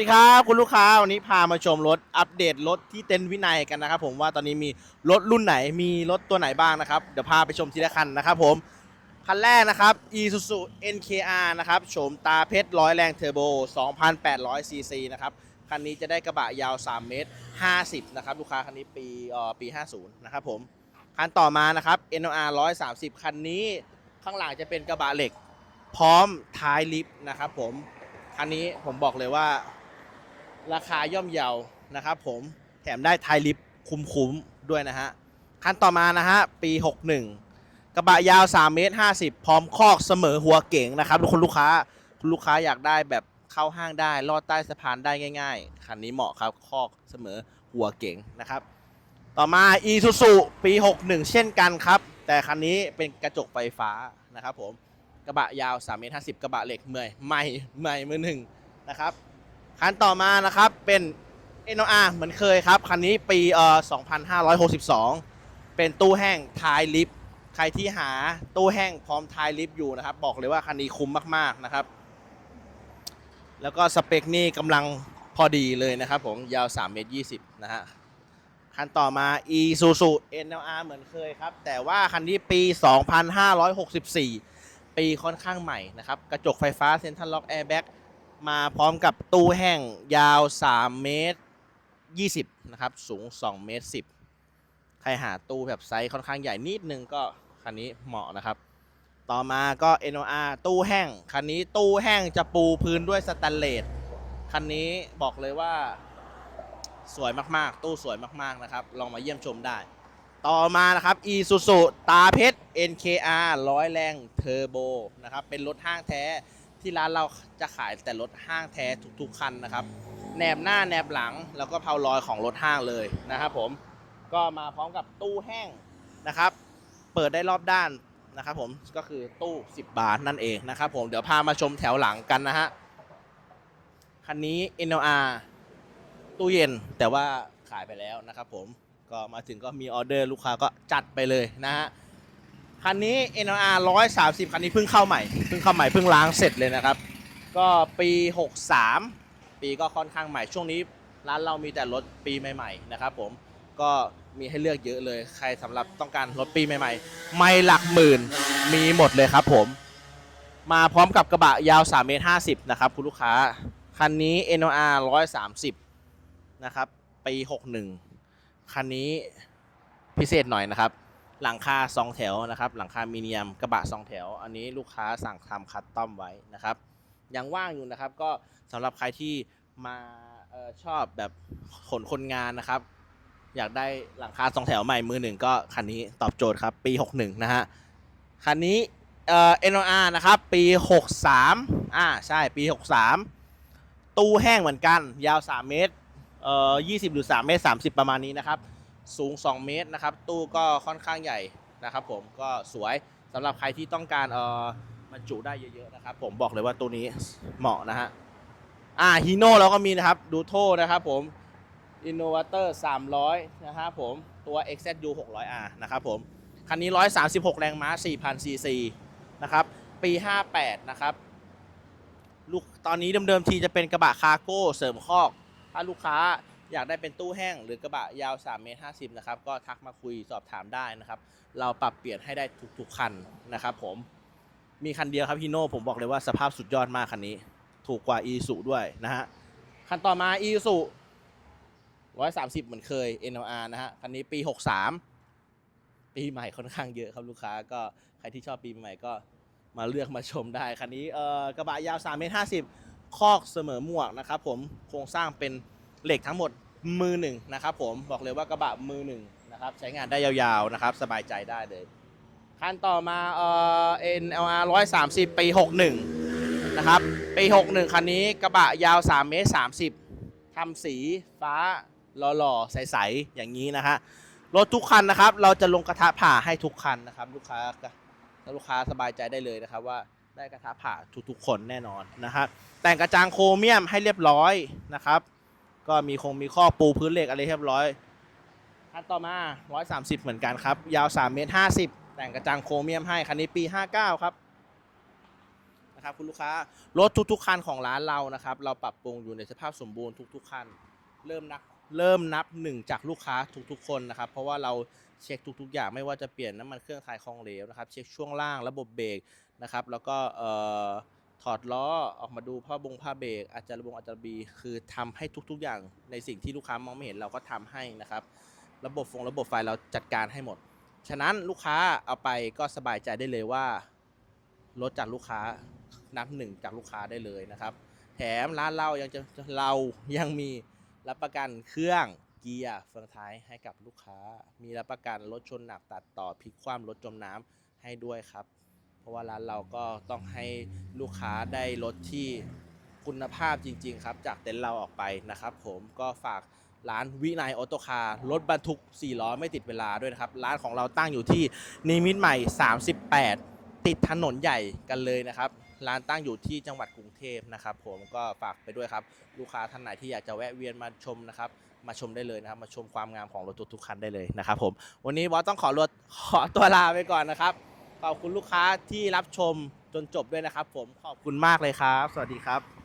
สวัสดีครับคุณลูกค้าวันนี้พามาชมรถอัปเดตรถที่เต็นท์วินัยกันนะครับผมว่าตอนนี้มีรถรุ่นไหนมีรถตัวไหนบ้างนะครับเดี๋ยวพาไปชมทีละคันนะครับผมคันแรกนะครับ Isuzu NKR นะครับโฉมตาเพชรร้อยแรงเทอร์โบ 2,800 ซีซีนะครับคันนี้จะได้กระบะยาว 3 เมตร 50 นะครับลูกค้าคันนี้ปีเอ่อปี 50 นะครับผมคันต่อมานะครับ NOR 130 คันนี้ข้างหลังจะเป็นกระบะเหล็ก พร้อมท้ายลิฟต์นะครับผมคันนี้ผมบอกเลยว่า ราคาย่อมเยานะครับผมแถมได้ท้ายลิฟต์คุ้มๆด้วยนะฮะคันต่อมานะฮะปี 61 กระบะยาว3เมตร50 พร้อมคอกเสมอหัวเก๋งนะครับคุณลูกค้าคุณลูกค้าอยากได้แบบเข้าห้างได้ลอดใต้สะพานได้ง่าย ๆ คันนี้เหมาะครับคอกเสมอหัวเก๋งนะครับ ต่อมา e s u s u ปี 61 เช่นกันครับ แต่คันนี้เป็นกระจกไฟฟ้านะครับผมกระบะยาว3เมตร50 กระบะเหล็กเมื่อยใหม่ใหม่มือหนึ่งนะครับ คันต่อมานะครับเป็น NOR เหมือนเคยครับ คันนี้ปีเอ่อ2562 เป็นตู้แห้งท้ายลิฟต์ใครที่หาตู้แห้งพร้อมท้ายลิฟต์อยู่นะครับ บอกเลยว่าคันนี้คุ้มมากๆนะครับ แล้วก็สเปคนี่กำลังพอดีเลยนะครับผมยาว3เมตร20นะฮะคันต่อมา Isuzu NLR เหมือนเคยครับ แต่ว่าคันนี้ปี 2564 ปีค่อนข้างใหม่นะครับ กระจกไฟฟ้าเซ็นทรัลล็อกแอร์แบ็ก มาพร้อมกับตู้แห้งยาว 3 เมตร 20 นะครับ สูง 2 เมตร 10 ใครหาตู้แบบไซส์ค่อนข้างใหญ่นิดนึงก็คันนี้เหมาะนะครับ ต่อมาก็ NOR ตู้แห้ง คันนี้ตู้แห้งจะปูพื้นด้วยสแตนเลส คันนี้บอกเลยว่าสวยมากๆ ตู้สวยมากๆนะครับ ลองมาเยี่ยมชมได้ ต่อมานะครับ Isuzu ตาเพชร NKR ร้อยแรงเทอร์โบนะครับ เป็นรถห้างแท้ ที่ร้านเราจะขายแต่รถห้างแท้ทุกๆคันนะครับแหนบหน้าแหนบหลังแล้วก็เพาลอยของรถห้างเลยนะครับผมก็มาพร้อมกับตู้แห้งนะครับ เปิดได้รอบด้านนะครับผมก็คือตู้ 10 บาทนั่นเองนะครับผมเดี๋ยวพามาชมแถวหลังกันนะฮะคันนี้ NLR ตู้เย็นแต่ว่าขายไปแล้วนะครับผมก็มาถึงก็มีออเดอร์ลูกค้าก็จัดไปเลยนะฮะ คันนี้ NLR 130 คันนี้เพิ่งเข้าใหม่ เพิ่งเข้าใหม่ เพิ่งล้างเสร็จเลยนะครับ ก็ปี 63 ปีก็ค่อนข้างใหม่ ช่วงนี้ร้านเรามีแต่รถปีใหม่ ๆ นะครับผม ก็มีให้เลือกเยอะเลย ใครสำหรับต้องการรถปีใหม่ ๆ ไม่หลักหมื่น มีหมดเลยครับผม มาพร้อมกับกระบะยาว3เมตร50 นะครับคุณลูกค้า คันนี้ NOR 130 นะครับ ปี 61 คันนี้พิเศษหน่อยนะครับ หลังคา2แถวนะครับหลังคามีเนียมกระบะ2แถว อันนี้ลูกค้าสั่งทำคัดต้อมไว้นะครับยังว่างอยู่นะครับก็สำหรับใครที่มาออชอบแบบขนคนงานนะครับ อยากได้หลังคา2แถวใหม่มือหนึ่งก็คันนี้ตอบโจทย์ครับ ปี 61 นะฮะคันนี้เอ่อ NOR นะครับ ปี 63อ่าใช่ปี 63 ตู้แห้งเหมือนกัน ยาว 3 เมตรเอ่อ20 หรือ 3 เมตร 30 ประมาณนี้นะครับ สูง 2 เมตรนะครับ ตู้ก็ค่อนข้างใหญ่นะครับ ผมก็สวยสำหรับใครที่ต้องการเอ่อบรรจุได้เยอะๆนะครับ ผมบอกเลยว่าตัวนี้เหมาะนะฮะอ่าฮีโน่เราก็มีนะครับดูโทนะครับผม Innovator 300 นะครับผมตัว XZU 600R นะครับผมคันนี้ 136 แรงม้า 4,000 ซีซีนะครับ ปี 58 นะครับ ลูกตอนนี้เดิมๆทีจะเป็นกระบะคาร์โก้เสริมคอก ถ้าลูกค้า อยากได้เป็นตู้แห้งหรือกระบะยาว3เมตร50นะครับก็ทักมาคุยสอบถามได้นะครับ เราปรับเปลี่ยนให้ได้ทุกๆคันนะครับผมมีคันเดียวครับฮีโน่ผมบอกเลยว่าสภาพสุดยอดมากคันนี้ ถูกกว่า e สุด้วยนะฮะคันต่อมา e สุ130 เหมือนเคย NLR นะฮะคันนี้ปี 63 ปีใหม่ค่อนข้างเยอะครับลูกค้าก็ใครที่ชอบปีใหม่ก็มาเลือกมาชมได้คันนี้เอ่อกระบะยาว3เมตร50คอกเสมอหมวกนะครับผมโครงสร้างเป็น เหล็กทั้งหมดมือหนึ่งนะครับผมบอกเลยว่ากระบะมือหนึ่งนะครับใช้งานได้ยาวๆนะครับสบายใจได้เลยคันต่อมาเอ่อ NLR 130 ปี 61 นะครับปี61 คันนี้กระบะยาว 3 เมตร 30 ทำสีฟ้าหล่อๆ ใสๆ อย่างนี้นะฮะ รถทุกคันนะครับ เราจะลงกระทะผ่าให้ทุกคันนะครับ ลูกค้าแล้วลูกค้าสบายใจได้เลยนะครับว่าได้กระทะผ่าทุกๆ คนแน่นอนนะครับแต่งกระจังโครเมียมให้เรียบร้อยนะครับ ก็มีคงมีข้อปูพื้นเหล็กอะไรเรียบร้อยคันต่อมา 130 เหมือนกันครับ ยาว 3 เมตร 50 แต่งกระจังโครเมียมให้ คันนี้ปี 59 ครับ นะครับคุณลูกค้า รถทุกๆ คันของร้านเรานะครับ เราปรับปรุงอยู่ในสภาพสมบูรณ์ทุกๆ คัน เริ่มนับเริ่มนับหนึ่งจากลูกค้าทุกๆ คนนะครับ เพราะว่าเราเช็คทุกๆ อย่างไม่ว่าจะเปลี่ยนน้ำมันเครื่องคลายของเหลวนะครับ เช็คช่วงล่างระบบเบรกนะครับ แล้วก็เอ่อ ถอดล้อออกมาดูผ้าบงผ้าเบรกอาจจะระบงอาจจะบี คือทำให้ทุกๆ อย่าง ในสิ่งที่ลูกค้ามองไม่เห็นเราก็ทำให้นะครับ ระบบฟงระบบไฟเราจัดการให้หมด ฉะนั้นลูกค้าเอาไปก็สบายใจได้เลยว่ารถจากลูกค้านับหนึ่งจากลูกค้าได้เลยนะครับ แถมร้านเรายังจะเรายังมีรับประกันเครื่องเกียร์เฟืองท้ายให้กับลูกค้า มีรับประกันรถชนหนักตัดต่อพลิกคว่ำรถจมน้ำให้ด้วยครับ เพราะว่าร้านเราก็ต้องให้ลูกค้าได้รถที่คุณภาพจริง ๆ ครับ จากเต็นท์เราออกไปนะครับ ผมก็ฝากร้านวินัยออโตคาร์รถบรรทุก 4 ล้อไม่ติดเวลาด้วยนะครับ ร้านของเราตั้งอยู่ที่นิมิตรใหม่ 38 ติดถนนใหญ่กันเลยนะครับ ร้านตั้งอยู่ที่จังหวัดกรุงเทพนะครับ ผมก็ฝากไปด้วยครับ ลูกค้าท่านไหนที่อยากจะแวะเวียนมาชมนะครับ มาชมได้เลยนะครับ มาชมความงามของรถทุกๆคันได้เลยนะครับผม วันนี้บอสต้องขอรถขอตัวลาไปก่อนนะครับ ขอบคุณลูกค้าที่รับชมจนจบด้วยนะครับ ผมขอบคุณมากเลยครับ สวัสดีครับ